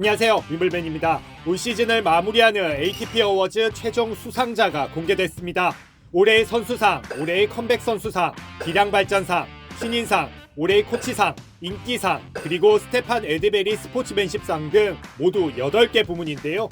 안녕하세요 위블벤입니다 올 시즌을 마무리하는 ATP 어워즈 최종 수상자가 공개됐습니다 올해의 선수상, 올해의 컴백 선수상, 기량 발전상, 신인상, 올해의 코치상, 인기상, 그리고 스테판 에드베리 스포츠맨십상 등 모두 8개 부문인데요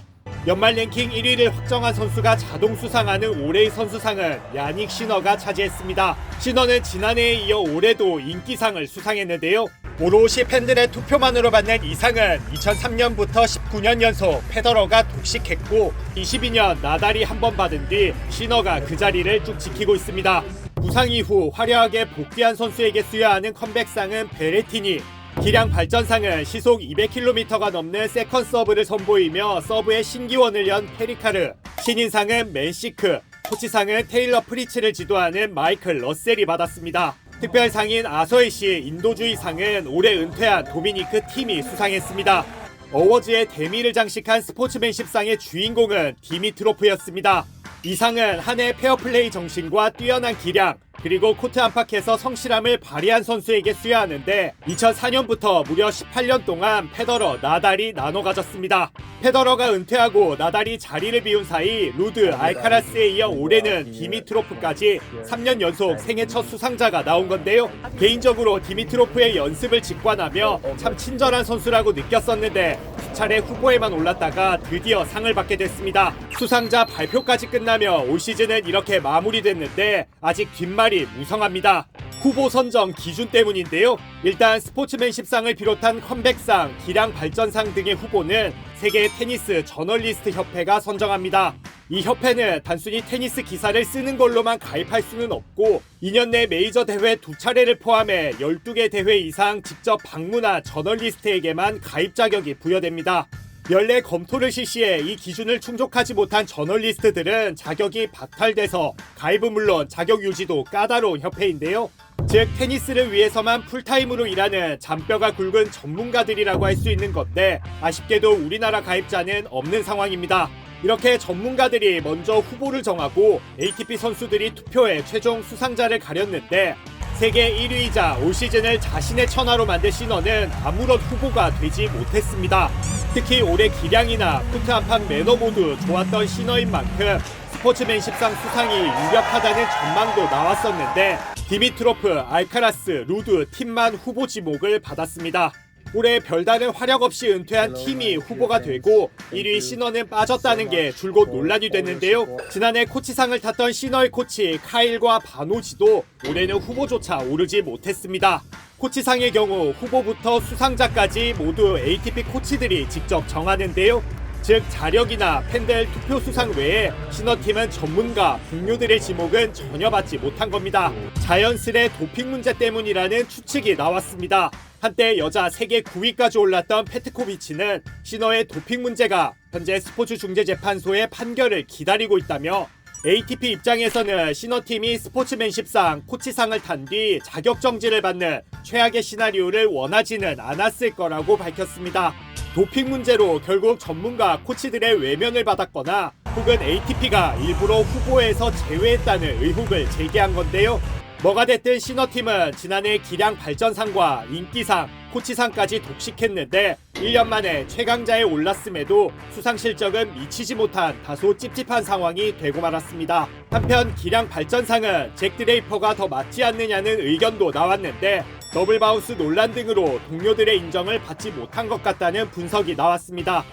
연말 랭킹 1위를 확정한 선수가 자동 수상하는 올해의 선수상은 야닉 시너가 차지했습니다. 시너는 지난해에 이어 올해도 인기상을 수상했는데요. 오롯이 팬들의 투표만으로 받는 이 상은 2003년부터 19년 연속 페더러가 독식했고 22년 나달이 한 번 받은 뒤 시너가 그 자리를 쭉 지키고 있습니다. 부상 이후 화려하게 복귀한 선수에게 수여하는 컴백상은 베레티니, 기량 발전상은 시속 200km가 넘는 세컨 서브를 선보이며 서브의 신기원을 연 페리카르, 신인상은 맨시크, 코치상은 테일러 프리츠를 지도하는 마이클 러셀이 받았습니다. 특별상인 아서이 씨 인도주의 상은 올해 은퇴한 도미니크 팀이 수상했습니다. 어워즈의 대미를 장식한 스포츠맨십상의 주인공은 디미트로프였습니다. 이 상은 한 해 페어플레이 정신과 뛰어난 기량, 그리고 코트 안팎에서 성실함을 발휘한 선수에게 수여하는데 2004년부터 무려 18년 동안 페더러, 나달이 나눠 가졌습니다. 페더러가 은퇴하고 나달이 자리를 비운 사이 루드, 알카라스에 이어 올해는 디미트로프까지 3년 연속 생애 첫 수상자가 나온 건데요. 개인적으로 디미트로프의 연습을 직관하며 참 친절한 선수라고 느꼈었는데 수차례 후보에만 올랐다가 드디어 상을 받게 됐습니다. 수상자 발표까지 끝나며 올 시즌은 이렇게 마무리됐는데 아직 뒷말이 무성합니다. 후보 선정 기준 때문인데요. 일단 스포츠맨십상을 비롯한 컴백상, 기량 발전상 등의 후보는 세계 테니스 저널리스트 협회가 선정합니다. 이 협회는 단순히 테니스 기사를 쓰는 걸로만 가입할 수는 없고 2년 내 메이저 대회 두 차례를 포함해 12개 대회 이상 직접 방문한 저널리스트에게만 가입 자격이 부여됩니다. 연례 검토를 실시해 이 기준을 충족하지 못한 저널리스트들은 자격이 박탈돼서 가입은 물론 자격 유지도 까다로운 협회인데요. 즉 테니스를 위해서만 풀타임으로 일하는 잔뼈가 굵은 전문가들이라고 할 수 있는 건데 아쉽게도 우리나라 가입자는 없는 상황입니다. 이렇게 전문가들이 먼저 후보를 정하고 ATP 선수들이 투표해 최종 수상자를 가렸는데 세계 1위이자 올 시즌을 자신의 천하로 만든 신어는 아무런 후보가 되지 못했습니다. 특히 올해 기량이나 코트 한판 매너 모두 좋았던 신어인 만큼 스포츠맨십상 수상이 유력하다는 전망도 나왔었는데 디미트로프, 알카라스, 루드 팀만 후보 지목을 받았습니다. 올해 별다른 활약 없이 은퇴한 팀이 후보가 되고 1위 신어는 빠졌다는 게 줄곧 논란이 됐는데요. 지난해 코치상을 탔던 신어의 코치 카일과 바노지도 올해는 후보조차 오르지 못했습니다. 코치상의 경우 후보부터 수상자까지 모두 ATP 코치들이 직접 정하는데요. 즉 자력이나 팬들 투표 수상 외에 신어팀은 전문가, 동료들의 지목은 전혀 받지 못한 겁니다. 자연스레 도핑 문제 때문이라는 추측이 나왔습니다. 한때 여자 세계 9위까지 올랐던 페트코비치는 신어의 도핑 문제가 현재 스포츠 중재재판소의 판결을 기다리고 있다며 ATP 입장에서는 신어팀이 스포츠맨십상 코치상을 탄 뒤 자격 정지를 받는 최악의 시나리오를 원하지는 않았을 거라고 밝혔습니다. 도핑 문제로 결국 전문가 코치들의 외면을 받았거나 혹은 ATP가 일부러 후보에서 제외했다는 의혹을 제기한 건데요. 뭐가 됐든 신어팀은 지난해 기량 발전상과 인기상, 코치상까지 독식했는데 1년 만에 최강자에 올랐음에도 수상 실적은 미치지 못한 다소 찝찝한 상황이 되고 말았습니다. 한편 기량 발전상은 잭 드레이퍼가 더 맞지 않느냐는 의견도 나왔는데 더블 바운스 논란 등으로 동료들의 인정을 받지 못한 것 같다는 분석이 나왔습니다.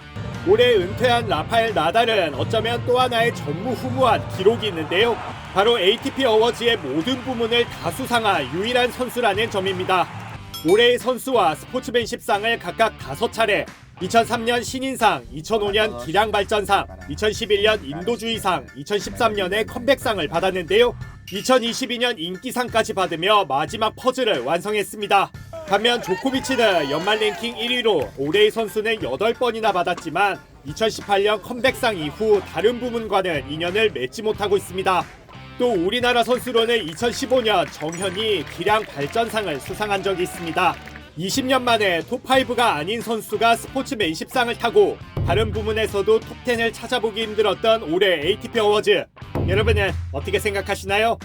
올해 은퇴한 라파엘 나달은 어쩌면 또 하나의 전무후무한 기록이 있는데요. 바로 ATP 어워즈의 모든 부문을 다 수상한 유일한 선수라는 점입니다. 올해의 선수와 스포츠맨십상을 각각 다섯 차례 2003년 신인상, 2005년 기량 발전상, 2011년 인도주의상, 2013년에 컴백상을 받았는데요. 2022년 인기상까지 받으며 마지막 퍼즐을 완성했습니다. 반면 조코비치는 연말 랭킹 1위로 올해의 선수는 8번이나 받았지만 2018년 컴백상 이후 다른 부문과는 인연을 맺지 못하고 있습니다. 또 우리나라 선수로는 2015년 정현이 기량 발전상을 수상한 적이 있습니다. 20년 만에 톱5가 아닌 선수가 스포츠맨십상을 타고 다른 부문에서도 톱10을 찾아보기 힘들었던 올해 ATP 어워즈 여러분은 어떻게 생각하시나요?